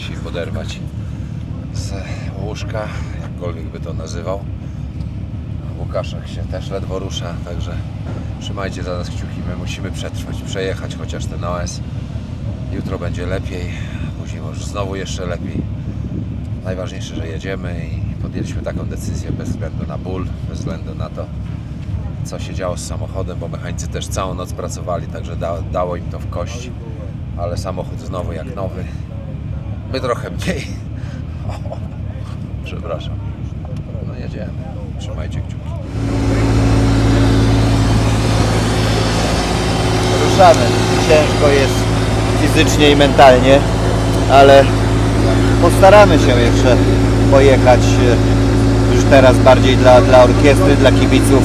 dzisiaj poderwać z łóżka, jakkolwiek by to nazywał. Łukaszek się też ledwo rusza, także trzymajcie za nas kciuki. My musimy przetrwać, przejechać chociaż ten OS. Jutro będzie lepiej, później może znowu jeszcze lepiej. Najważniejsze, że jedziemy i podjęliśmy taką decyzję bez względu na ból, bez względu na to, co się działo z samochodem, bo mechanicy też całą noc pracowali, także da, dało im to w kość, ale samochód znowu jak nowy. My trochę mniej. O, przepraszam. No jedziemy. Trzymajcie kciuki. Ruszamy. Ciężko jest fizycznie i mentalnie, ale postaramy się jeszcze pojechać e, już teraz bardziej dla, dla orkiestry, dla kibiców,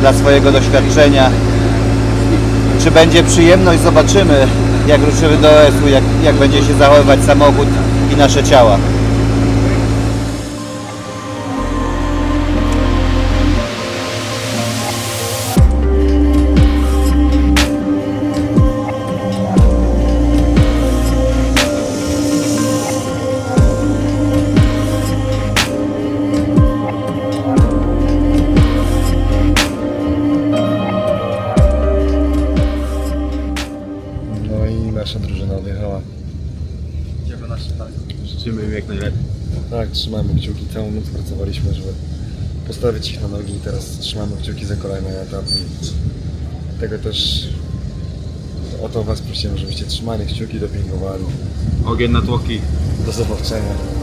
dla swojego doświadczenia. Czy będzie przyjemność, zobaczymy jak ruszymy do OS-u, jak, jak będzie się zachowywać samochód i nasze ciała. Tak, trzymamy kciuki. Całą noc pracowaliśmy, żeby postawić ich na nogi i teraz trzymamy kciuki za kolejny etap i tego też o to Was prosimy, żebyście trzymali kciuki, dopingowali. Ogień na tłoki. Do zobaczenia.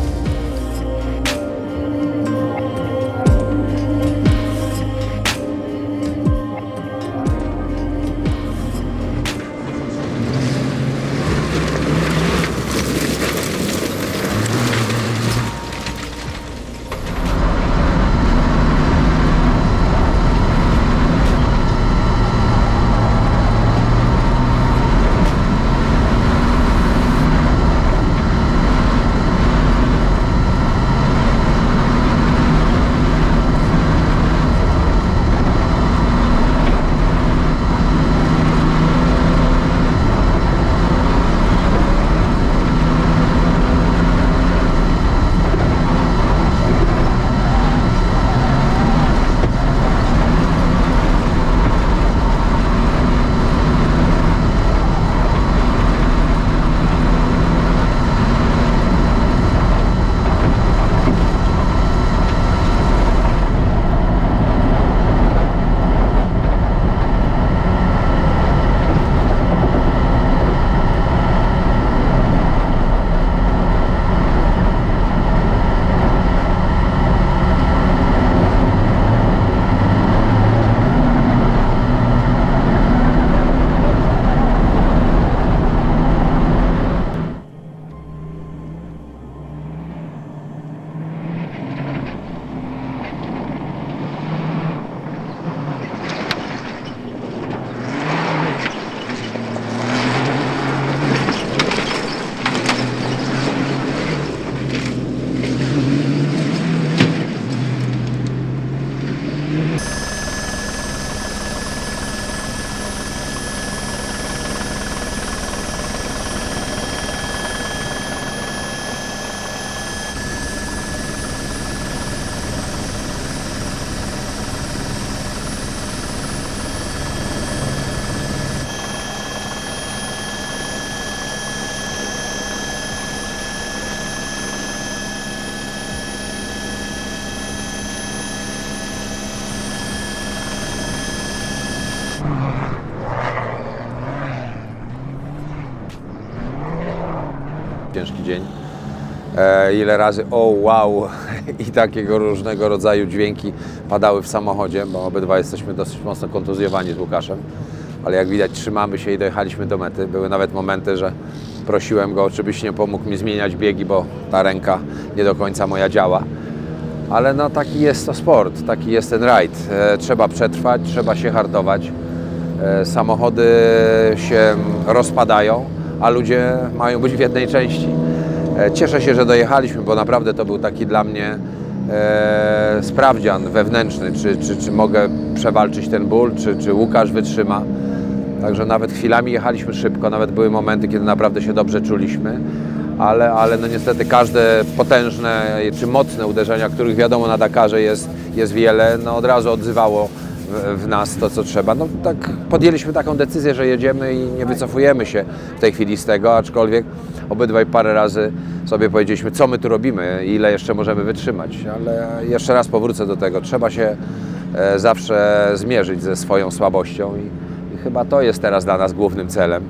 Ciężki dzień. E, ile razy o wow i takiego różnego rodzaju dźwięki padały w samochodzie, bo obydwa jesteśmy dosyć mocno kontuzjowani z Łukaszem, ale jak widać trzymamy się i dojechaliśmy do mety. Były nawet momenty, że prosiłem go, czy byś nie pomógł mi zmieniać biegi, bo ta ręka nie do końca moja działa. Ale no taki jest to sport, taki jest ten rajd. E, trzeba przetrwać, trzeba się hartować. E, samochody się rozpadają, a ludzie mają być w jednej części. E, Cieszę się, że dojechaliśmy, bo naprawdę to był taki dla mnie e, sprawdzian wewnętrzny, czy, czy, czy mogę przewalczyć ten ból, czy, czy Łukasz wytrzyma. Także nawet chwilami jechaliśmy szybko, nawet były momenty, kiedy naprawdę się dobrze czuliśmy, ale, ale no niestety każde potężne czy mocne uderzenia, których wiadomo na Dakarze jest, jest wiele, no od razu odzywało w, w nas to, co trzeba. No tak podjęliśmy taką decyzję, że jedziemy i nie wycofujemy się w tej chwili z tego, aczkolwiek obydwaj parę razy sobie powiedzieliśmy, co my tu robimy, ile jeszcze możemy wytrzymać, ale jeszcze raz powrócę do tego, trzeba się e, zawsze zmierzyć ze swoją słabością i, i chyba to jest teraz dla nas głównym celem.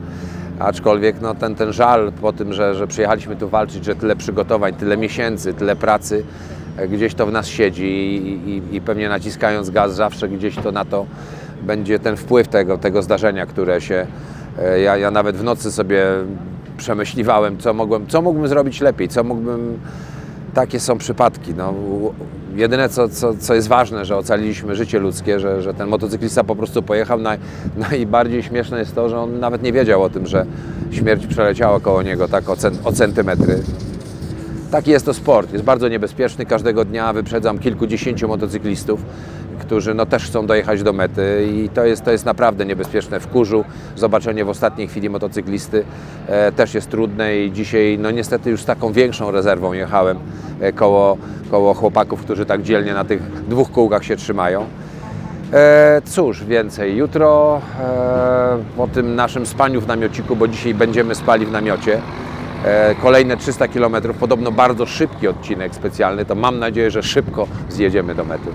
Aczkolwiek no, ten, ten żal po tym, że, że przyjechaliśmy tu walczyć, że tyle przygotowań, tyle miesięcy, tyle pracy, gdzieś to w nas siedzi i, i, i pewnie naciskając gaz zawsze gdzieś to na to będzie ten wpływ tego, tego zdarzenia, które się... e, Ja, ja nawet w nocy sobie przemyśliwałem, co, mogłem, co mógłbym zrobić lepiej, co mógłbym... Takie są przypadki. No, jedyne, co, co, co jest ważne, że ocaliliśmy życie ludzkie, że, że ten motocyklista po prostu pojechał. Naj, najbardziej śmieszne jest to, że on nawet nie wiedział o tym, że śmierć przeleciała koło niego tak o, cen, o centymetry. Taki jest to sport, jest bardzo niebezpieczny. Każdego dnia wyprzedzam kilkudziesięciu motocyklistów, którzy no, też chcą dojechać do mety i to jest, to jest naprawdę niebezpieczne. W kurzu zobaczenie w ostatniej chwili motocyklisty e, też jest trudne i dzisiaj no niestety już z taką większą rezerwą jechałem e, koło, koło chłopaków, którzy tak dzielnie na tych dwóch kółkach się trzymają. E, cóż, więcej. Jutro e, po tym naszym spaniu w namiociku, bo dzisiaj będziemy spali w namiocie, kolejne 300 km, podobno bardzo szybki odcinek specjalny, to mam nadzieję, że szybko zjedziemy do mety.